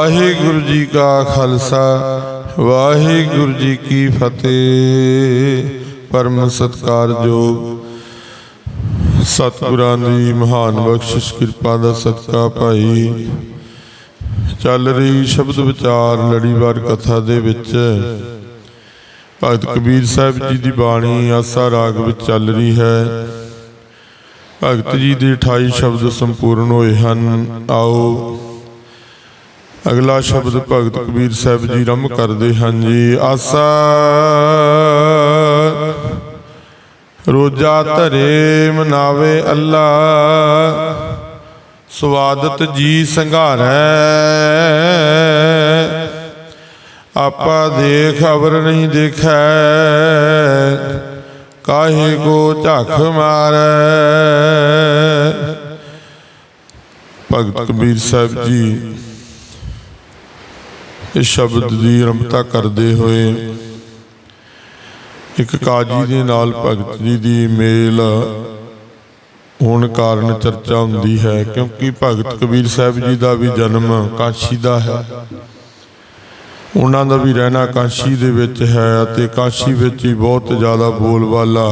ਵਾਹਿਗੁਰੂ ਜੀ ਕਾ ਖਾਲਸਾ, ਵਾਹਿਗੁਰੂ ਜੀ ਕੀ ਫਤਿਹ। ਪਰਮ ਸਤਕਾਰਯੋਗ ਸਤਿਗੁਰਾਂ ਦੀ ਮਹਾਨ ਬਖਸ਼ਿਸ਼, ਕਿਰਪਾ ਦਾ ਸਦਕਾ ਭਾਈ। ਚੱਲ ਰਹੀ ਸ਼ਬਦ ਵਿਚਾਰ ਲੜੀਵਾਰ ਕਥਾ ਦੇ ਵਿੱਚ। ਭਗਤ ਕਬੀਰ ਸਾਹਿਬ ਜੀ ਦੀ ਬਾਣੀ ਆਸਾ ਰਾਗ ਵਿੱਚ ਚੱਲ ਰਹੀ ਹੈ। ਭਗਤ ਜੀ ਦੇ 28 ਸ਼ਬਦ ਸੰਪੂਰਨ ਹੋਏ ਹਨ। ਆਓ ਅਗਲਾ ਸ਼ਬਦ ਭਗਤ ਕਬੀਰ ਸਾਹਿਬ ਜੀ ਰਮ ਕਰਦੇ ਹਨ ਜੀ। ਆਸਾ। ਰੋਜਾ ਧਰੇ ਮਨਾਵੇ ਅੱਲਾ। ਸਵਾਦਤ ਜੀ ਸੰਘਾਰੈ। ਆਪਾ ਦੇਖ, ਅਵਰ ਨਹੀਂ ਦੇਖੈ। ਕਾਹੇ ਕੋ ਝਖ ਮਾਰੈ। ਭਗਤ ਕਬੀਰ ਸਾਹਿਬ ਜੀ ਇਸ ਸ਼ਬਦ ਦੀ ਰਮਤਾ ਕਰਦੇ ਹੋਏ ਇੱਕ ਕਾਜੀ ਦੇ ਨਾਲ ਭਗਤ ਜੀ ਦੀ ਮੇਲ ਹੋਣ ਕਾਰਨ ਚਰਚਾ ਹੁੰਦੀ ਹੈ, ਕਿਉਂਕਿ ਭਗਤ ਕਬੀਰ ਸਾਹਿਬ ਜੀ ਦਾ ਵੀ ਜਨਮ ਕਾਸ਼ੀ ਦਾ ਹੈ। ਉਹਨਾਂ ਦਾ ਵੀ ਰਹਿਣਾ ਕਾਸ਼ੀ ਦੇ ਵਿੱਚ ਹੈ ਅਤੇ ਕਾਸ਼ੀ ਵਿੱਚ ਹੀ ਬਹੁਤ ਜ਼ਿਆਦਾ ਬੋਲਬਾਲਾ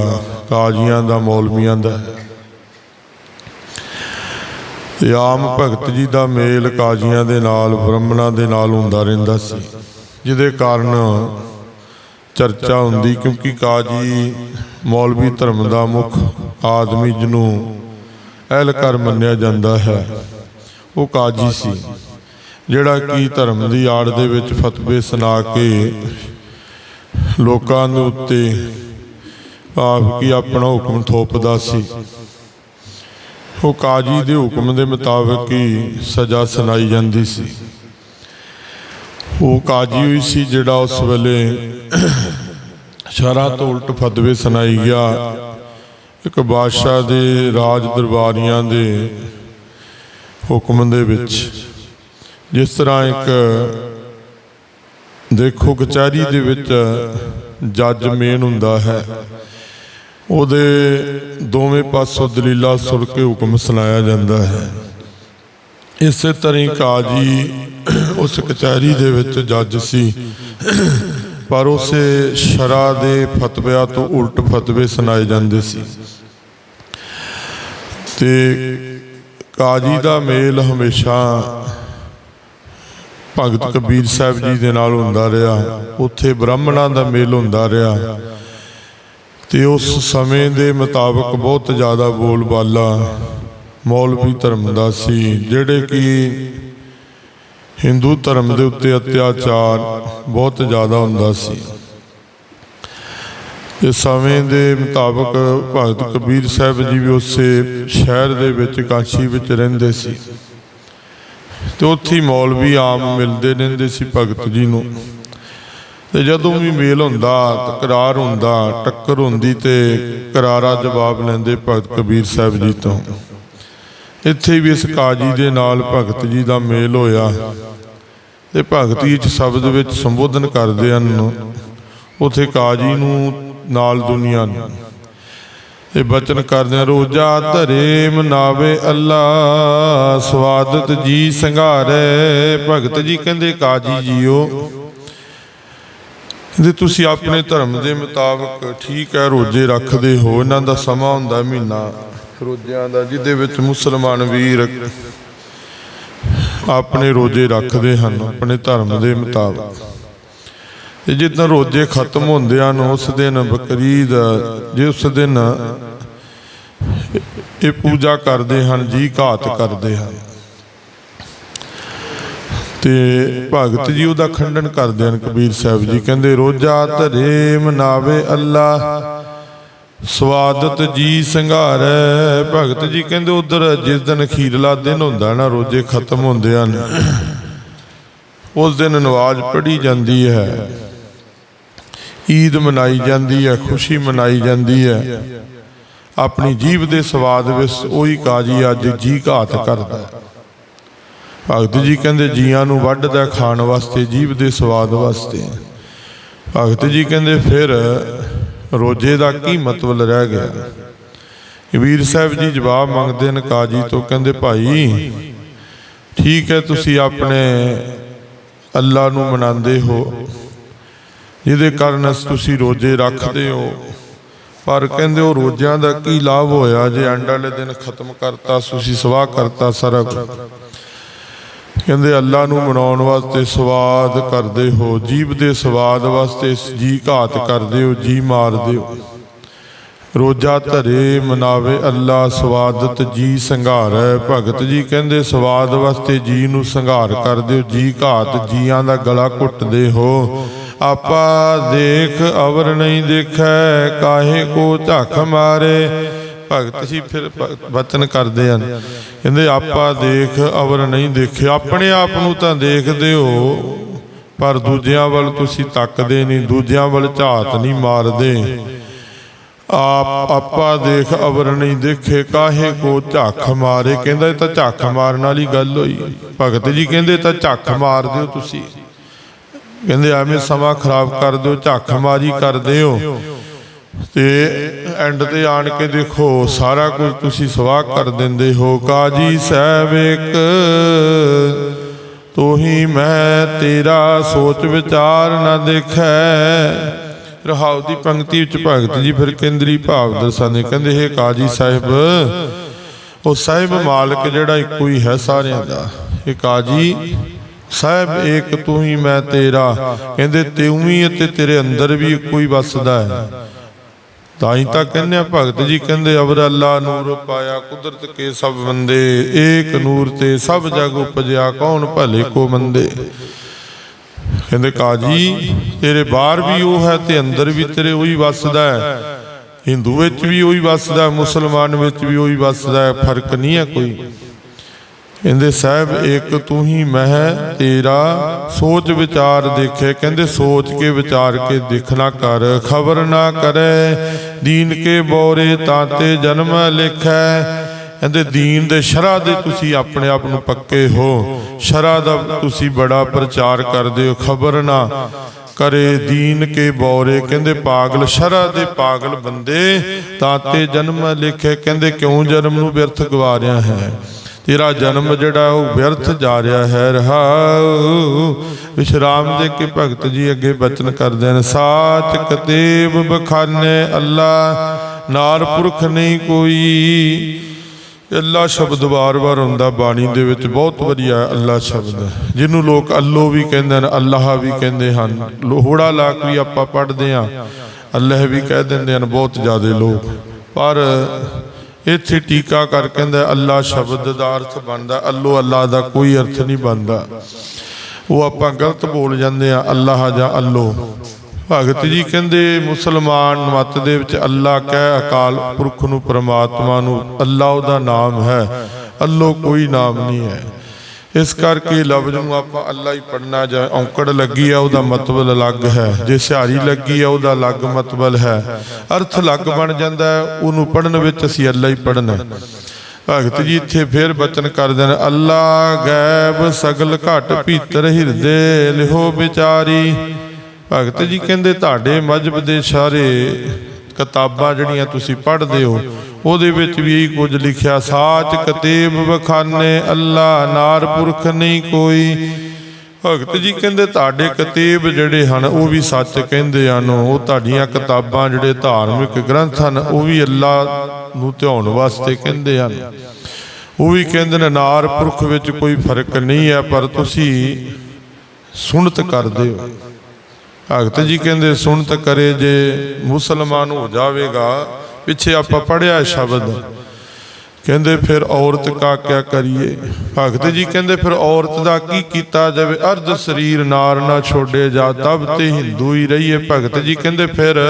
ਕਾਜ਼ੀਆਂ ਦਾ, ਮੌਲਵੀਆਂ ਦਾ ਹੈ। ਤੇ ਆਮ ਭਗਤ ਜੀ ਦਾ ਮੇਲ ਕਾਜ਼ੀਆਂ ਦੇ ਨਾਲ, ਬ੍ਰਾਹਮਣਾਂ ਦੇ ਨਾਲ ਹੁੰਦਾ ਰਹਿੰਦਾ ਸੀ। ਜਿਹਦੇ ਕਾਰਨ ਚਰਚਾ ਹੁੰਦੀ, ਕਿਉਂਕਿ ਕਾਜੀ ਮੌਲਵੀ ਧਰਮ ਦਾ ਮੁੱਖ ਆਦਮੀ ਜਿਹਨੂੰ ਅਹਿਲਕਾਰ ਮੰਨਿਆ ਜਾਂਦਾ ਹੈ, ਉਹ ਕਾਜੀ ਸੀ। ਜਿਹੜਾ ਕਿ ਧਰਮ ਦੀ ਆੜ ਦੇ ਵਿੱਚ ਫਤਵੇ ਸੁਣਾ ਕੇ ਲੋਕਾਂ ਦੇ ਉੱਤੇ ਆਪ ਕੀ ਆਪਣਾ ਹੁਕਮ ਥੋਪਦਾ ਸੀ। ਉਹ ਕਾਜੀ ਦੇ ਹੁਕਮ ਦੇ ਮੁਤਾਬਕ ਹੀ ਸਜ਼ਾ ਸੁਣਾਈ ਜਾਂਦੀ ਸੀ। ਉਹ ਕਾਜੀ ਹੋਈ ਸੀ ਜਿਹੜਾ ਉਸ ਵੇਲੇ ਸ਼ਰਾਂ ਤੋਂ ਉਲਟ ਫਤਵੇ ਸੁਣਾਈ ਗਿਆ। ਇੱਕ ਬਾਦਸ਼ਾਹ ਦੇ ਰਾਜ ਦਰਬਾਰੀਆਂ ਦੇ ਹੁਕਮ ਦੇ ਵਿੱਚ, ਜਿਸ ਤਰ੍ਹਾਂ ਇੱਕ ਦੇਖੋ ਕਚਹਿਰੀ ਦੇ ਵਿੱਚ ਜੱਜ ਮੇਨ ਹੁੰਦਾ ਹੈ। ਉਹਦੇ ਦੋਵੇਂ ਪਾਸੋਂ ਦਲੀਲਾ ਸੁਣ ਕੇ ਹੁਕਮ ਸੁਣਾਇਆ ਜਾਂਦਾ ਹੈ। ਇਸੇ ਤਰ੍ਹਾਂ ਹੀ ਕਾਜੀ ਉਸ ਕਚਹਿਰੀ ਦੇ ਵਿੱਚ ਜੱਜ ਸੀ। ਪਰ ਉਸੇ ਸ਼ਰਾ ਦੇ ਫਤਵਿਆਂ ਤੋਂ ਉਲਟ ਫਤਵੇ ਸੁਣਾਏ ਜਾਂਦੇ ਸੀ। ਤੇ ਕਾਜੀ ਦਾ ਮੇਲ ਹਮੇਸ਼ਾ ਭਗਤ ਕਬੀਰ ਸਾਹਿਬ ਜੀ ਦੇ ਨਾਲ ਹੁੰਦਾ ਰਿਹਾ। ਉੱਥੇ ਬ੍ਰਾਹਮਣਾਂ ਦਾ ਮੇਲ ਹੁੰਦਾ ਰਿਹਾ। ਤੇ ਉਸ ਸਮੇਂ ਦੇ ਮੁਤਾਬਕ ਬਹੁਤ ਜ਼ਿਆਦਾ ਬੋਲਬਾਲਾ ਮੌਲਵੀ ਧਰਮ ਦਾ ਸੀ, ਜਿਹੜੇ ਕਿ ਹਿੰਦੂ ਧਰਮ ਦੇ ਉੱਤੇ ਅਤਿਆਚਾਰ ਬਹੁਤ ਜ਼ਿਆਦਾ ਹੁੰਦਾ ਸੀ। ਇਸ ਸਮੇਂ ਦੇ ਮੁਤਾਬਕ ਭਗਤ ਕਬੀਰ ਸਾਹਿਬ ਜੀ ਵੀ ਉਸੇ ਸ਼ਹਿਰ ਦੇ ਵਿੱਚ ਕਾਸ਼ੀ ਵਿੱਚ ਰਹਿੰਦੇ ਸੀ। ਤੇ ਉੱਥੇ ਮੌਲਵੀ ਆਮ ਮਿਲਦੇ ਰਹਿੰਦੇ ਸੀ ਭਗਤ ਜੀ ਨੂੰ। ਤੇ ਜਦੋਂ ਵੀ ਮੇਲ ਹੁੰਦਾ, ਤਕਰਾਰ ਹੁੰਦਾ, ਟੱਕਰ ਹੁੰਦੀ ਤੇ ਕਰਾਰਾ ਜਵਾਬ ਲੈਂਦੇ ਭਗਤ ਕਬੀਰ ਸਾਹਿਬ ਜੀ ਤੋਂ। ਇੱਥੇ ਵੀ ਇਸ ਕਾਜੀ ਦੇ ਨਾਲ ਭਗਤ ਜੀ ਦਾ ਮੇਲ ਹੋਇਆ। ਤੇ ਭਗਤੀ ਚ ਸ਼ਬਦ ਵਿੱਚ ਸੰਬੋਧਨ ਕਰਦੇ ਹਨ। ਉਥੇ ਕਾਜੀ ਨੂੰ ਨਾਲ ਦੁਨੀਆ ਨੂੰ। ਇਹ ਬਚਨ ਕਰਦੇ ਰੋਜਾ ਧਰੇ ਮਨਾਵੇ ਅੱਲਾ ਸਵਾਦਤ ਜੀ ਸੰਘਾਰੇ। ਭਗਤ ਜੀ ਕਹਿੰਦੇ, ਕਾਜੀ ਜੀਓ ਜੇ ਤੁਸੀਂ ਆਪਣੇ ਧਰਮ ਦੇ ਮੁਤਾਬਕ ਠੀਕ ਹੈ, ਰੋਜੇ ਰੱਖਦੇ ਹੋ, ਇਹਨਾਂ ਦਾ ਸਮਾਂ ਹੁੰਦਾ ਮਹੀਨਾ। ਰੋਜਿਆਂ ਦਾ, ਜਿਹਦੇ ਵਿੱਚ ਮੁਸਲਮਾਨ ਵੀਰ ਆਪਣੇ ਰੋਜੇ ਰੱਖਦੇ ਹਨ, ਆਪਣੇ ਧਰਮ ਦੇ ਮੁਤਾਬਕ। ਤੇ ਜਿੱਦਾਂ ਰੋਜੇ ਖਤਮ ਹੁੰਦੇ ਹਨ, ਉਸ ਦਿਨ ਬਕਰੀਦ ਜੇ ਉਸ ਦਿਨ ਇਹ ਪੂਜਾ ਕਰਦੇ ਹਨ ਜੀ ਘਾਤ ਕਰਦੇ ਹਨ। ਤੇ ਭਗਤ ਜੀ ਉਹਦਾ ਖੰਡਨ ਕਰਦੇ ਹਨ ਕਬੀਰ ਸਾਹਿਬ ਜੀ। ਕਹਿੰਦੇ, ਰੋਜਾ ਧਰੇ ਮਨਾਵੇ ਅੱਲਾ, ਸਵਾਦਤ ਜੀ ਸੰਘਾਰੈ। ਭਗਤ ਜੀ ਕਹਿੰਦੇ, ਉਧਰ ਜਿਸ ਦਿਨ ਅਖੀਰਲਾ ਦਿਨ ਹੁੰਦਾ ਨਾ, ਰੋਜੇ ਖਤਮ ਹੁੰਦੇ ਹਨ। ਉਸ ਦਿਨ ਨਵਾਜ਼ ਪੜ੍ਹੀ ਜਾਂਦੀ ਹੈ। ਈਦ ਮਨਾਈ ਜਾਂਦੀ ਹੈ, ਖੁਸ਼ੀ ਮਨਾਈ ਜਾਂਦੀ ਹੈ। ਆਪਣੀ ਜੀਭ ਦੇ ਸਵਾਦ ਵਿੱਚ ਉਹੀ ਕਾਜੀ ਅੱਜ ਜੀ ਘਾਤ ਕਰਦਾ ਹੈ। ਭਗਤ ਜੀ ਕਹਿੰਦੇ ਜੀਆਂ ਨੂੰ ਵੱਢਦਾ ਖਾਣ ਵਾਸਤੇ ਜੀਵ ਦੇ ਸਵਾਦ ਵਾਸਤੇ। ਭਗਤ ਜੀ ਕਹਿੰਦੇ ਫਿਰ ਰੋਜੇ ਦਾ ਕੀ ਮਤਲਬ ਰਹਿ ਗਿਆ? ਕਬੀਰ ਸਾਹਿਬ ਜੀ ਜਵਾਬ ਮੰਗਦੇ ਨੇ ਕਾਜੀ ਤੋਂ ਕਹਿੰਦੇ, ਭਾਈ, ਠੀਕ ਹੈ, ਤੁਸੀਂ ਆਪਣੇ ਅੱਲਾ ਨੂੰ ਮਨਾਉਂਦੇ ਹੋ। ਜਿਹਦੇ ਕਾਰਨ ਅਸ ਤੁਸੀਂ ਰੋਜੇ ਰੱਖਦੇ ਹੋ। ਪਰ ਕਹਿੰਦੇ ਉਹ ਰੋਜ਼ਿਆਂ ਦਾ ਕੀ ਲਾਭ ਹੋਇਆ? ਜੇ ਐਂਡ ਵਾਲੇ ਦਿਨ ਖਤਮ ਕਰਤਾ, ਤੁਸੀਂ ਸਵਾਹ ਕਰਤਾ ਸਰਬ ਕਹਿੰਦੇ, ਅੱਲਾ ਨੂੰ ਮਨਾਉਣ ਵਾਸਤੇ ਸਵਾਦ ਕਰਦੇ ਹੋ, ਜੀਭ ਦੇ ਸਵਾਦ ਵਾਸਤੇ ਜੀ ਘਾਤ ਕਰਦੇ ਹੋ, ਜੀ ਮਾਰਦੇ ਹੋ। ਰੋਜਾ ਧਰੇ ਮਨਾਵੇ ਅੱਲਾ, ਸਵਾਦਤ ਜੀ ਸੰਘਾਰੈ ਭਗਤ ਜੀ ਕਹਿੰਦੇ, ਸਵਾਦ ਵਾਸਤੇ ਜੀ ਨੂੰ ਸੰਘਾਰ ਕਰਦੇ ਹੋ, ਜੀ ਘਾਤ ਜੀਆਂ ਦਾ ਗਲਾ ਘੁੱਟਦੇ ਹੋ। ਆਪਾ ਦੇਖ, ਅਵਰ ਨਹੀਂ ਦੇਖੈ, ਕਾਹੇ ਕੋ ਝੱਖ ਮਾਰੇ। ਭਗਤ ਸੀ ਫਿਰ ਵਚਨ ਕਰਦੇ ਹਨ। ਕਹਿੰਦੇ, ਆਪਾ ਦੇਖ, ਅਵਰ ਨਹੀਂ ਦੇਖਿਆ ਆਪਣੇ ਆਪ ਨੂੰ ਤਾਂ ਦੇਖਦੇ ਹੋ, ਪਰ ਦੂਜਿਆਂ ਵੱਲ ਤੁਸੀਂ ਤੱਕਦੇ ਨਹੀਂ। ਦੂਜਿਆਂ ਵੱਲ ਝਾਤ ਨਹੀਂ ਮਾਰਦੇ। ਆਪ, ਆਪਾ ਦੇਖ, ਅਵਰ ਨਹੀਂ ਦੇਖੇ। ਕਾਹੇ ਕੋ ਝੱਖ ਮਾਰੇ? ਕਹਿੰਦਾ, ਇਹ ਤਾਂ ਝੱਖ ਮਾਰਨ ਵਾਲੀ ਗੱਲ ਹੋਈ। ਭਗਤ ਜੀ ਕਹਿੰਦੇ ਤਾਂ ਝੱਖ ਮਾਰ ਦਿਓ ਤੁਸੀਂ। ਕਹਿੰਦੇ, ਐਵੇਂ ਸਮਾਂ ਖਰਾਬ ਕਰ ਦਿਓ, ਝੱਖ ਮਾਰੀ ਕਰਦੇ ਹੋ। ਤੇ ਐਂਡ ਤੇ ਆਣ ਕੇ ਦੇਖੋ, ਸਾਰਾ ਕੁਝ ਤੁਸੀਂ ਸਵਾਹ ਕਰ ਦਿੰਦੇ ਹੋ। ਕਾਜੀ ਸਾਹਿਬ ਇੱਕ, ਤੋਹੀ ਮੈਂ ਤੇਰਾ ਸੋਚ ਵਿਚਾਰ ਨਾ ਦੇਖੈ। ਰਹਾਉ ਦੀ ਪੰਕਤੀ ਵਿੱਚ ਭਗਤ ਜੀ ਫਿਰ ਕੇਂਦਰੀ ਭਾਵ ਦਰਸਾਉਂਦੇ ਕਹਿੰਦੇ, ਹੈ ਕਾਜੀ ਸਾਹਿਬ, ਉਹ ਸਾਹਿਬ ਮਾਲਕ ਜਿਹੜਾ ਇੱਕੋ ਹੀ ਹੈ ਸਾਰਿਆਂ ਦਾ। ਇਹ ਕਾਜੀ ਸਾਹਿਬ ਏਕ ਤੂੰ ਹੀ ਮੈਂ ਤੇਰਾ। ਕਹਿੰਦੇ ਤੂੰ ਹੀ ਅਤੇ ਤੇਰੇ ਅੰਦਰ ਵੀ ਇੱਕੋ ਹੀ ਵੱਸਦਾ ਹੈ। ਤਾਂ ਹੀ ਤਾਂ ਕਹਿੰਦੇ ਆ, ਭਗਤ ਜੀ ਕਹਿੰਦੇ ਅਵਰ ਅੱਲਾ ਨੂਰ ਪਾਇਆ ਕੁਦਰਤ ਕੇ ਸਭ ਬੰਦੇ, ਏਕ ਨੂਰ ਤੇ ਸਭ ਜਗ ਉਪਜਿਆ, ਕੌਣ ਭਲੇ ਕੋ ਮੰਦੇ? ਕਹਿੰਦੇ, ਕਾਜੀ, ਤੇਰੇ ਬਾਹਰ ਵੀ ਉਹ ਹੈ ਤੇ ਅੰਦਰ ਵੀ ਤੇਰੇ ਉਹੀ ਵਸਦਾ ਹੈ। ਹਿੰਦੂ ਵਿੱਚ ਵੀ ਉਹੀ ਵੱਸਦਾ ਮੁਸਲਮਾਨ ਵਿੱਚ ਵੀ ਉਹੀ ਵਸਦਾ ਹੈ, ਫ਼ਰਕ ਨਹੀਂ ਹੈ ਕੋਈ। ਕਹਿੰਦੇ, ਸਾਹਿਬ, ਇੱਕ ਤੂੰ ਹੀ ਮਹਿ, ਤੇਰਾ ਸੋਚ ਵਿਚਾਰ ਦੇਖੇ। ਕਹਿੰਦੇ, ਸੋਚ ਕੇ ਵਿਚਾਰ ਕੇ ਦੇਖਣਾ ਕਰ, ਖਬਰ ਨਾ ਕਰੇ। ਦੀਨ ਕੇ ਬੋਰੇ ਤਾਤੇ ਜਨਮ ਲਿਖੈ। ਕਹਿੰਦੇ, ਦੀਨ ਦੇ ਸ਼ਰ੍ਹਾ ਦੇ ਤੁਸੀਂ ਆਪਣੇ ਆਪ ਨੂੰ ਪੱਕੇ ਹੋ। ਸ਼ਰਾ ਦਾ ਤੁਸੀਂ ਬੜਾ ਪ੍ਰਚਾਰ ਕਰਦੇ ਹੋ, ਖਬਰ ਨਾ ਕਰੇ ਦੀਨ ਕੇ ਬੋਰੇ। ਕਹਿੰਦੇ, ਪਾਗਲ ਸ਼ਰਾ ਦੇ ਪਾਗਲ ਬੰਦੇ ਤਾਤੇ ਜਨਮ ਲਿਖੇ। ਕਹਿੰਦੇ, ਕਿਉਂ ਜਨਮ ਨੂੰ ਵਿਅਰਥ ਗਵਾ ਰਿਹਾ ਹੈ? ਤੇਰਾ ਜਨਮ ਜਿਹੜਾ ਉਹ ਵਿਅਰਥ ਜਾ ਰਿਹਾ ਹੈ, ਰਹਾਉ। ਵਿਸ਼ਰਾਮ ਦੇ ਕੇ ਭਗਤ ਜੀ ਅੱਗੇ ਬਚਨ ਕਰਦੇ ਨੇ ਸਾਚ ਕਤੇਬ ਬਖਾਨੇ ਅੱਲਾ ਨਾਰ ਪੁਰਖ ਨਹੀਂ ਕੋਈ। ਅੱਲਾ ਸ਼ਬਦ ਵਾਰ-ਵਾਰ ਹੁੰਦਾ, ਬਾਣੀ ਦੇ ਵਿੱਚ ਬਹੁਤ ਵਧੀਆ ਅੱਲਾ ਸ਼ਬਦ ਜਿਹਨੂੰ ਲੋਕ ਅੱਲੋ ਵੀ ਕਹਿੰਦੇ ਨੇ ਅੱਲਾਹ ਵੀ ਕਹਿੰਦੇ ਹਨ। ਲੋਹੜਾ ਲਾਕ ਵੀ ਆਪਾਂ ਪੜ੍ਹਦੇ ਆ ਅੱਲਾਹ ਵੀ ਕਹਿ ਦਿੰਦੇ ਹਨ, ਬਹੁਤ ਜ਼ਿਆਦਾ ਲੋਕ। ਪਰ ਇੱਥੇ ਟੀਕਾ ਕਰ ਕਹਿੰਦਾ, ਅੱਲਾ ਸ਼ਬਦ ਦਾ ਅਰਥ ਬਣਦਾ, ਅੱਲੋ ਅੱਲਾ ਦਾ ਕੋਈ ਅਰਥ ਨਹੀਂ ਬਣਦਾ। ਉਹ ਆਪਾਂ ਗਲਤ ਬੋਲ ਜਾਂਦੇ ਆ ਅੱਲਾਹ ਜਾਂ ਅੱਲੋ। ਭਗਤ ਜੀ ਕਹਿੰਦੇ, ਮੁਸਲਮਾਨ ਮਤ ਦੇ ਵਿੱਚ ਅੱਲਾ ਕਹਿ ਅਕਾਲ ਪੁਰਖ ਨੂੰ, ਪ੍ਰਮਾਤਮਾ ਨੂੰ, ਅੱਲਾ ਉਹਦਾ ਨਾਮ ਹੈ, ਅੱਲੋ ਕੋਈ ਨਾਮ ਨਹੀਂ ਹੈ। ਇਸ ਕਰਕੇ ਲਫ਼ਜ਼ ਨੂੰ ਆਪਾਂ ਅੱਲਾ ਹੀ ਪੜਨਾ ਜਾਂ ਔਂਕੜ ਲੱਗੀ ਆ, ਉਹਦਾ ਮਤਲਬ ਅਲੱਗ ਹੈ। ਜੇ ਸਿਹਾਰੀ ਲੱਗੀ ਆ, ਉਹਦਾ ਅਲੱਗ ਮਤਲਬ ਹੈ। ਅਰਥ ਅਲੱਗ ਬਣ ਜਾਂਦਾ ਉਹਨੂੰ ਪੜਨ ਵਿੱਚ ਅਸੀਂ ਅੱਲਾ ਹੀ ਪੜਨਾ ਭਗਤ ਜੀ ਇੱਥੇ ਫਿਰ ਬਚਨ ਕਰਦੇ ਨੇ, ਅੱਲਾ ਗੈਬ ਸਗਲ ਘਟ ਭੀਤਰ ਹਿਰਦੇ, ਲਿਹੋ ਵਿਚਾਰੀ। ਭਗਤ ਜੀ ਕਹਿੰਦੇ, ਤੁਹਾਡੇ ਮਜਬ ਦੇ ਸਾਰੇ ਕਿਤਾਬਾਂ ਜਿਹੜੀਆਂ ਤੁਸੀਂ ਪੜ੍ਹਦੇ ਹੋ ਉਹਦੇ ਵਿੱਚ ਵੀ ਇਹੀ ਕੁਝ ਲਿਖਿਆ, ਸਾਚ ਕਤੇਬ ਬਖਾਨੇ ਅੱਲਾ ਨਾਰ ਪੁਰਖ ਨਹੀਂ ਕੋਈ। ਭਗਤ ਜੀ ਕਹਿੰਦੇ ਤੁਹਾਡੇ ਕਤੇਬ ਜਿਹੜੇ ਹਨ, ਉਹ ਵੀ ਸੱਚ ਕਹਿੰਦੇ ਹਨ, ਉਹ ਤੁਹਾਡੀਆਂ ਕਿਤਾਬਾਂ ਜਿਹੜੇ ਧਾਰਮਿਕ ਗ੍ਰੰਥ ਹਨ, ਉਹ ਵੀ ਅੱਲਾ ਨੂੰ ਧਿਆਉਣ ਵਾਸਤੇ ਕਹਿੰਦੇ ਹਨ। ਉਹ ਵੀ ਕਹਿੰਦੇ ਨੇ, ਨਾਰ ਪੁਰਖ ਵਿੱਚ ਕੋਈ ਫ਼ਰਕ ਨਹੀਂ ਹੈ, ਪਰ ਤੁਸੀਂ ਸੁਣਤ ਕਰਦੇ ਹੋ। ਭਗਤ ਜੀ ਕਹਿੰਦੇ ਸੁਣਤ ਕਰੇ ਜੇ ਮੁਸਲਮਾਨ ਹੋ ਜਾਵੇਗਾ ਪਿੱਛੇ ਆਪਾਂ ਪੜਿਆ ਸ਼ਬਦ ਕਹਿੰਦੇ ਫਿਰ ਔਰਤ ਕਾ ਕਿਆ ਕਰੀਏ? ਭਗਤ ਜੀ ਕਹਿੰਦੇ ਫਿਰ ਔਰਤ ਦਾ ਕੀ ਕੀਤਾ ਜਾਵੇ? ਅਰਧ ਸਰੀਰ ਨਾਰ ਨਾ ਛੋੜੇ ਜਾ, ਤਬ ਤੇ ਹਿੰਦੂ ਹੀ ਰਹੀਏ। ਭਗਤ ਜੀ ਕਹਿੰਦੇ ਫਿਰ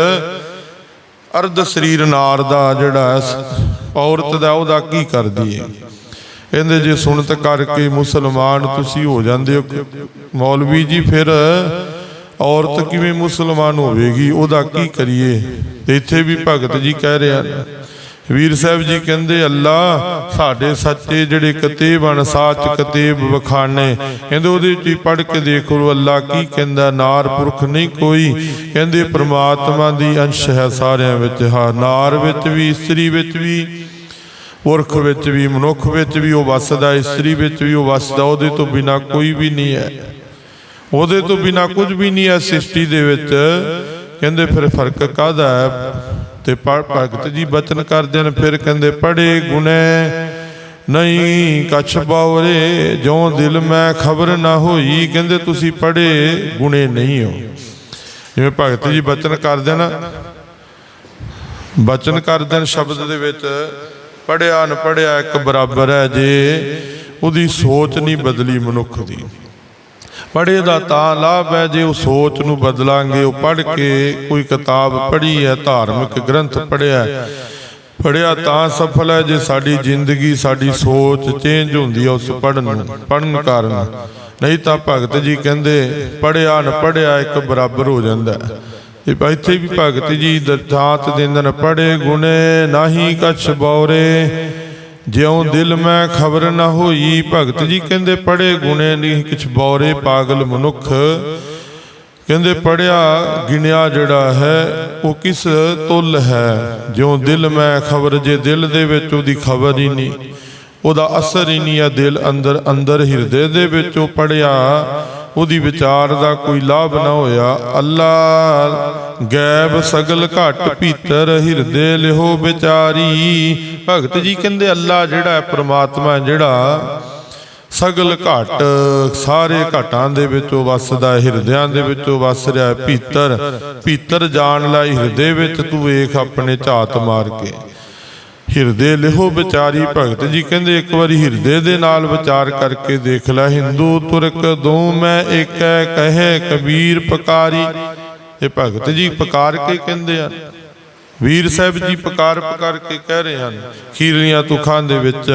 ਅਰਧ ਸਰੀਰ ਨਾਰ ਦਾ ਜਿਹੜਾ ਔਰਤ ਦਾ ਉਹਦਾ ਕੀ ਕਰਦੀ ਹੈ ਕਹਿੰਦੇ ਜੇ ਸੁਣਤ ਕਰਕੇ ਮੁਸਲਮਾਨ ਤੁਸੀਂ ਹੋ ਜਾਂਦੇ ਹੋ। ਮੌਲਵੀ ਜੀ ਫਿਰ ਔਰਤ ਕਿਵੇਂ ਮੁਸਲਮਾਨ ਹੋਵੇਗੀ? ਉਹਦਾ ਕੀ ਕਰੀਏ? ਤੇ ਇੱਥੇ ਵੀ ਭਗਤ ਜੀ ਕਹਿ ਰਹੇ ਵੀਰ ਸਾਹਿਬ ਜੀ ਕਹਿੰਦੇ ਅੱਲਾ ਸਾਡੇ ਸੱਚੇ ਜਿਹੜੇ ਕਤੇਬ ਹਨ ਸਾਚ ਕਤੇਬ ਵਖਾਨੇ। ਕਹਿੰਦੇ ਉਹਦੇ ਵਿੱਚ ਹੀ ਪੜ੍ਹ ਕੇ ਦੇਖ ਲਓ ਅੱਲਾ ਕੀ ਕਹਿੰਦਾ ਨਾਰ ਪੁਰਖ ਨਹੀਂ ਕੋਈ। ਕਹਿੰਦੇ ਪ੍ਰਮਾਤਮਾ ਦੀ ਅੰਸ਼ ਹੈ ਸਾਰਿਆਂ ਵਿੱਚ ਹਾਂ ਨਾਰ ਵਿੱਚ ਵੀ ਇਸਤਰੀ ਵਿੱਚ ਵੀ ਪੁਰਖ ਵਿੱਚ ਵੀ ਮਨੁੱਖ ਵਿੱਚ ਵੀ ਉਹ ਵਸਦਾ ਇਸਤਰੀ ਵਿੱਚ ਵੀ ਉਹ ਵਸਦਾ ਉਹਦੇ ਤੋਂ ਬਿਨਾ ਕੋਈ ਵੀ ਨਹੀਂ ਹੈ। ਉਹਦੇ ਤੋਂ ਬਿਨਾ ਕੁਝ ਵੀ ਨਹੀਂ ਹੈ ਸ੍ਰਿਸ਼ਟੀ ਦੇ ਵਿੱਚ। ਕਹਿੰਦੇ ਫਿਰ ਫ਼ਰਕ ਕਾਹਦਾ ਹੈ? ਤੇ ਪ- ਭਗਤ ਜੀ ਬਚਨ ਕਰਦੇ ਨੇ ਫਿਰ ਕਹਿੰਦੇ ਪੜੇ ਗੁਨੇ ਨਹੀਂ ਕਛ ਬਾਵਰੇ ਜਿਉ ਦਿਲ ਮੈਂ ਖਬਰ ਨਾ ਹੋਈ ਕਹਿੰਦੇ ਤੁਸੀਂ ਪੜੇ ਗੁਣੇ ਨਹੀਂ ਹੋ। ਜਿਵੇਂ ਭਗਤ ਜੀ ਬਚਨ ਕਰਦੇ ਨਾ ਬਚਨ ਕਰਦੇ ਨੇ ਸ਼ਬਦ ਦੇ ਵਿੱਚ ਪੜਿਆ ਨ ਪੜਿਆ ਇੱਕ ਬਰਾਬਰ ਹੈ ਜੇ ਉਹਦੀ ਸੋਚ ਨਹੀਂ ਬਦਲੀ ਮਨੁੱਖ ਦੀ। ਪੜ੍ਹੇ ਦਾ ਤਾਂ ਲਾਭ ਹੈ, ਜੇ ਉਹ ਸੋਚ ਨੂੰ ਬਦਲਾਂਗੇ। ਉਹ ਪੜ੍ਹ ਕੇ ਕੋਈ ਕਿਤਾਬ ਪੜ੍ਹੀ ਹੈ, ਧਾਰਮਿਕ ਗ੍ਰੰਥ ਪੜ੍ਹਿਆ ਹੈ। ਪੜ੍ਹਿਆ ਤਾਂ ਸਫਲ ਹੈ, ਜੇ ਸਾਡੀ ਜ਼ਿੰਦਗੀ, ਸਾਡੀ ਸੋਚ ਚੇਂਜ ਹੁੰਦੀ ਹੈ ਉਸ ਪੜ੍ਹਨ ਪੜ੍ਹਨ ਕਾਰਨ। ਨਹੀਂ ਤਾਂ ਭਗਤ ਜੀ ਕਹਿੰਦੇ, ਪੜ੍ਹਿਆ ਨ ਪੜ੍ਹਿਆ ਇੱਕ ਬਰਾਬਰ ਹੋ ਜਾਂਦਾ ਇਹ ਇੱਥੇ ਵੀ ਭਗਤ ਜੀ ਦਰਥਾਤ ਦਿੰਦੇ ਨੇ, ਪੜ੍ਹੇ ਗੁਣੇ ਨਾਹੀ ਕਛ ਬੌਰੇ। ਜਿਉ ਦਿਲ ਮੈਂ ਖਬਰ ਨਾ ਹੋਈ, ਭਗਤ ਜੀ ਕਹਿੰਦੇ ਪੜੇ ਗੁਣੇ ਨਹੀਂ ਕਿਛ ਬੌਰੇ ਪਾਗਲ ਮਨੁੱਖ। ਕਹਿੰਦੇ ਪੜਿਆ ਗਿਣਿਆ ਜਿਹੜਾ ਹੈ, ਉਹ ਕਿਸ ਤੁਲ ਹੈ? ਜਿਉ ਦਿਲ ਮੈਂ ਖਬਰ ਜੇ ਦਿਲ ਦੇ ਵਿੱਚ ਉਹਦੀ ਖਬਰ ਹੀ ਨਹੀਂ ਉਹਦਾ ਅਸਰ ਹੀ ਨਹੀਂ ਆ ਦਿਲ ਅੰਦਰ ਅੰਦਰ ਹਿਰਦੇ ਦੇ ਵਿੱਚ ਉਹ ਪੜਿਆ ਉਹਦੀ ਵਿਚਾਰ ਦਾ ਕੋਈ ਲਾਭ ਨਾ ਹੋਇਆ। ਅੱਲਾ ਗੈਬ ਸਗਲ ਘਟ ਭੀਤਰ ਹਿਰਦੇ ਲਿਹੋ ਵਿਚਾਰੀ। ਭਗਤ ਜੀ ਕਹਿੰਦੇ ਅੱਲਾ ਜਿਹੜਾ ਹੈ ਪ੍ਰਮਾਤਮਾ ਜਿਹੜਾ ਸਗਲ ਘਟ ਸਾਰੇ ਘਟਾਂ ਦੇ ਵਿੱਚੋਂ ਵਸਦਾ ਹੈ, ਹਿਰਦਿਆਂ ਦੇ ਵਿੱਚੋਂ ਵਸ ਰਿਹਾ ਭੀਤਰ ਭੀਤਰ ਜਾਣ ਲਈ ਹਿਰਦੇ ਵਿੱਚ ਤੂੰ ਵੇਖ ਆਪਣੇ ਝਾਤ ਮਾਰ ਕੇ। ਹਿਰਦੇ ਲਿਹੋ ਵਿਚਾਰੀ ਭਗਤ ਜੀ ਕਹਿੰਦੇ, ਇੱਕ ਵਾਰੀ ਹਿਰਦੇ ਦੇ ਨਾਲ ਵਿਚਾਰ ਕਰਕੇ ਦੇਖ ਲੈ, ਹਿੰਦੂ ਤੁਰਕ ਦੋ ਮੈਂ ਏਕੈ, ਕਹੇ ਕਬੀਰ ਪਕਾਰੀ। ਇਹ ਭਗਤ ਜੀ ਪਕਾਰ ਕੇ ਕਹਿੰਦੇ ਆ ਵੀਰ ਸਾਹਿਬ ਜੀ ਪਕਾਰ ਪਕਾਰ ਕੇ ਕਹਿ ਰਹੇ ਹਨ ਖੀਰਲੀਆਂ ਤੁਖਾਂ ਦੇ ਵਿੱਚ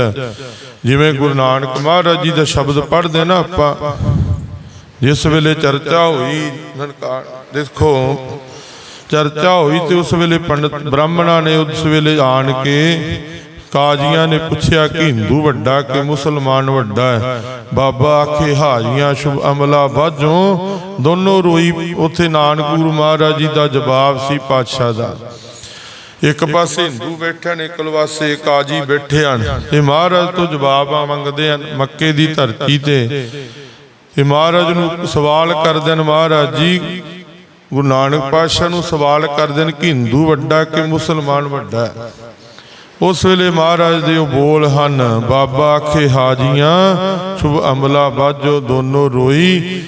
ਜਿਵੇਂ ਗੁਰੂ ਨਾਨਕ ਮਹਾਰਾਜ ਜੀ ਦਾ ਸ਼ਬਦ ਪੜ੍ਹਦੇ ਨਾ ਆਪਾਂ, ਜਿਸ ਵੇਲੇ ਚਰਚਾ ਹੋਈ ਨਨਕਾਰ ਦੇਖੋ ਚਰਚਾ ਹੋਈ ਤੇ ਉਸ ਵੇਲੇ ਪੰਡਤ ਬ੍ਰਾਹਮਣਾਂ ਨੇ ਉਸ ਵੇਲੇ ਆਣ ਕੇ ਕਾਜ਼ੀਆਂ ਨੇ ਪੁੱਛਿਆ ਕਿ ਹਿੰਦੂ ਵੱਡਾ ਕਿ ਮੁਸਲਮਾਨ ਵੱਡਾ ਹੈ? ਬਾਬਾ ਆਖੇ, ਹਾਜੀਆਂ, ਸ਼ੁਭ ਅਮਲਾ ਬਾਝੋਂ ਦੋਨੋਂ ਰੋਈ ਉੱਥੇ ਨਾਨਕ ਗੁਰੂ ਮਹਾਰਾਜ ਜੀ ਦਾ ਜਵਾਬ ਸੀ ਪਾਤਸ਼ਾਹ ਦਾ। ਇੱਕ ਪਾਸੇ ਹਿੰਦੂ ਬੈਠੇ ਨੇ ਇੱਕ ਪਾਸੇ ਕਾਜੀ ਬੈਠੇ ਹਨ। ਇਹ ਮਹਾਰਾਜ ਤੋਂ ਜਵਾਬਾਂ ਮੰਗਦੇ ਹਨ ਮੱਕੇ ਦੀ ਧਰਤੀ ਤੇ। ਇਹ ਮਹਾਰਾਜ ਨੂੰ ਸਵਾਲ ਕਰਦੇ ਹਨ, ਮਹਾਰਾਜ ਜੀ ਗੁਰੂ ਨਾਨਕ ਪਾਤਸ਼ਾਹ ਨੂੰ ਸਵਾਲ ਕਰਦੇ ਨੇ ਕਿ ਹਿੰਦੂ ਵੱਡਾ ਕਿ ਮੁਸਲਮਾਨ ਵੱਡਾ? ਉਸ ਵੇਲੇ ਮਹਾਰਾਜ ਦੇ ਉਹ ਬੋਲ ਹਨ ਬਾਬਾ ਆਖੇ ਹਾਜੀਆਂ ਸ਼ੁਭ ਅਮਲਾ ਬਾਝੋ ਦੋਨੋਂ ਰੋਈ।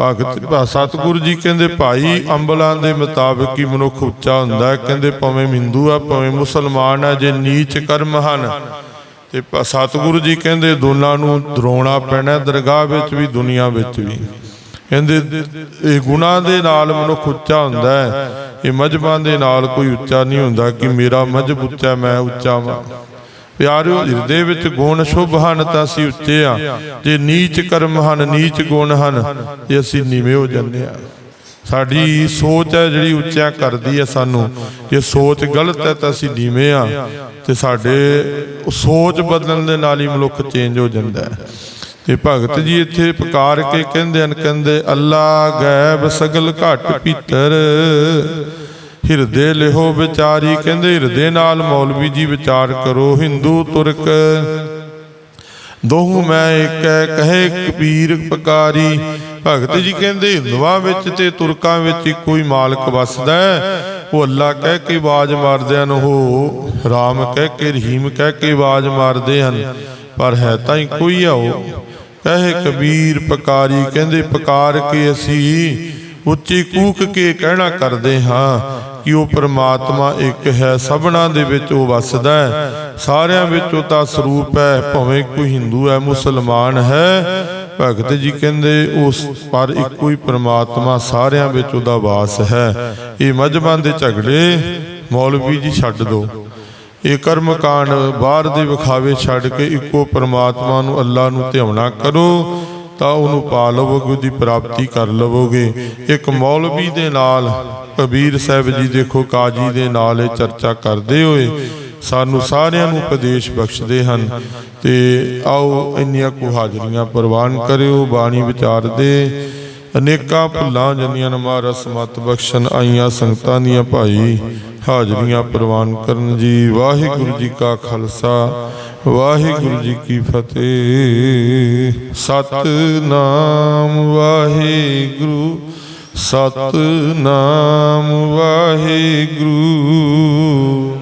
ਭਗਤ ਸਤਿਗੁਰੂ ਜੀ ਕਹਿੰਦੇ ਭਾਈ ਅੰਬਲਾਂ ਦੇ ਮੁਤਾਬਕ ਹੀ ਮਨੁੱਖ ਉੱਚਾ ਹੁੰਦਾ ਹੈ। ਕਹਿੰਦੇ ਭਾਵੇਂ ਹਿੰਦੂ ਆ ਭਾਵੇਂ ਮੁਸਲਮਾਨ ਆ ਜੇ ਨੀਚ ਕਰਮ ਹਨ। ਤੇ ਸਤਿਗੁਰੂ ਜੀ ਕਹਿੰਦੇ ਦੋਨਾਂ ਨੂੰ ਦਰੋਣਾ ਪੈਣਾ ਦਰਗਾਹ ਵਿੱਚ ਵੀ ਦੁਨੀਆ ਵਿੱਚ ਵੀ। ਕਹਿੰਦੇ ਇਹ ਗੁਨਾਹ ਦੇ ਨਾਲ ਮਨੁੱਖ ਉੱਚਾ ਹੁੰਦਾ ਹੈ। ਇਹ ਮਜਬਾਂ ਦੇ ਨਾਲ ਕੋਈ ਉੱਚਾ ਨਹੀਂ ਹੁੰਦਾ ਕਿ ਮੇਰਾ ਮਜਬ ਉੱਚਾ, ਮੈਂ ਉੱਚਾ ਵਾਂ। ਪਿਆਰਿਓ, ਹਿਰਦੇ ਵਿੱਚ ਗੁਣ ਸ਼ੁਭ ਹਨ ਤਾਂ ਅਸੀਂ ਉੱਚੇ ਆ ਜੇ ਨੀਚ ਕਰਮ ਹਨ, ਨੀਚ ਗੁਣ ਹਨ, ਤੇ ਅਸੀਂ ਨੀਵੇਂ ਹੋ ਜਾਂਦੇ ਆ ਸਾਡੀ ਸੋਚ ਹੈ ਜਿਹੜੀ ਉੱਚਾ ਕਰਦੀ ਹੈ ਸਾਨੂੰ। ਜੇ ਸੋਚ ਗਲਤ ਹੈ ਤਾਂ ਅਸੀਂ ਨੀਵੇਂ ਆ ਤੇ ਸਾਡੇ ਸੋਚ ਬਦਲਣ ਦੇ ਨਾਲ ਹੀ ਮਨੁੱਖ ਚੇਂਜ ਹੋ ਜਾਂਦਾ ਹੈ। ਤੇ ਭਗਤ ਜੀ ਇੱਥੇ ਪੁਕਾਰ ਕੇ ਕਹਿੰਦੇ ਹਨ ਕਹਿੰਦੇ ਅੱਲਾ ਗੈਬ ਸਗਲ ਘਟ ਭੀਤਰ ਹਿਰਦੇ ਲਿਹੋ ਵਿਚਾਰੀ ਕਹਿੰਦੇ ਹਿਰਦੇ ਨਾਲ ਮੌਲਵੀ ਜੀ ਵਿਚਾਰ ਕਰੋ ਹਿੰਦੂ ਤੁਰਕ। ਦੋਹੂ ਮੈਂ ਇੱਕ ਕਹੇ ਕਬੀਰ ਪਕਾਰੀ। ਭਗਤ ਜੀ ਕਹਿੰਦੇ ਹਿੰਦੂਆਂ ਵਿੱਚ ਤੇ ਤੁਰਕਾਂ ਵਿੱਚ ਇੱਕੋ ਹੀ ਮਾਲਕ ਵਸਦਾ ਹੈ। ਉਹ ਅੱਲਾ ਕਹਿ ਕੇ ਆਵਾਜ਼ ਮਾਰਦੇ ਹਨ ਉਹ ਰਾਮ ਕਹਿ ਕੇ ਰਹੀਮ ਕਹਿ ਕੇ ਆਵਾਜ਼ ਮਾਰਦੇ ਹਨ। ਪਰ ਹੈ ਤਾਂ ਇੱਕੋ ਹੀ ਆ ਉਹ। ਕਹੇ ਕਬੀਰ ਪਕਾਰੀ, ਕਹਿੰਦੇ ਪਕਾਰ ਕੇ ਅਸੀਂ ਉੱਚੀ ਕੂਕ ਕੇ ਕਹਿਣਾ ਕਰਦੇ ਹਾਂ ਕਿ ਉਹ ਪ੍ਰਮਾਤਮਾ ਇੱਕ ਹੈ, ਸਭਨਾ ਦੇ ਵਿੱਚ ਉਹ ਵਸਦਾ ਹੈ, ਸਾਰਿਆਂ ਵਿੱਚ ਉਹ ਤਾਂ ਸਰੂਪ ਹੈ, ਭਾਵੇਂ ਕੋਈ ਹਿੰਦੂ ਹੈ, ਮੁਸਲਮਾਨ ਹੈ। ਭਗਤ ਜੀ ਕਹਿੰਦੇ ਉਸ ਪਰ ਇੱਕੋ ਹੀ ਪ੍ਰਮਾਤਮਾ ਸਾਰਿਆਂ ਵਿੱਚ ਉਹਦਾ ਵਾਸ ਹੈ। ਇਹ ਮਜਬਾਂ ਦੇ ਝਗੜੇ, ਮੌਲਵੀ ਜੀ ਛੱਡ ਦਿਓ। ਇਹ ਕਰਮ ਕਾਂਡ ਬਾਹਰ ਦੇ ਵਿਖਾਵੇ ਛੱਡ ਕੇ ਇੱਕੋ ਪਰਮਾਤਮਾ ਨੂੰ ਅੱਲਾ ਨੂੰ ਧਿਆਉਣਾ ਕਰੋ, ਤਾਂ ਉਹਨੂੰ ਪਾ ਲਵੋਗੇ, ਉਹਦੀ ਪ੍ਰਾਪਤੀ ਕਰ ਲਵੋਗੇ। ਇੱਕ ਮੌਲਵੀ ਦੇ ਨਾਲ ਕਬੀਰ ਸਾਹਿਬ ਜੀ ਦੇਖੋ, ਕਾਜੀ ਦੇ ਨਾਲ ਇਹ ਚਰਚਾ ਕਰਦੇ ਹੋਏ ਸਾਨੂੰ ਸਾਰਿਆਂ ਨੂੰ ਉਪਦੇਸ਼ ਬਖਸ਼ਦੇ ਹਨ ਤੇ ਆਓ ਇੰਨੀਆਂ ਕੁ ਹਾਜ਼ਰੀਆਂ ਪ੍ਰਵਾਨ ਕਰਿਓ, ਬਾਣੀ ਵਿਚਾਰਦੇ ਅਨੇਕਾਂ ਭੁੱਲਾਂ, ਜੰਨੀਆਂ ਨਮਾਰਾ ਸਮਤ ਬਖਸ਼ਣ ਆਈਆਂ ਸੰਗਤਾਂ ਦੀਆਂ ਭਾਈ ਹਾਜ਼ਰੀਆਂ ਪ੍ਰਵਾਨ ਕਰਨ ਜੀ। ਵਾਹਿਗੁਰੂ ਜੀ ਕਾ ਖਾਲਸਾ, ਵਾਹਿਗੁਰੂ ਜੀ ਕੀ ਫਤਿਹ। ਸਤਨਾਮ ਵਾਹਿਗੁਰੂ ਸਤਨਾਮ ਵਾਹਿਗੁਰੂ।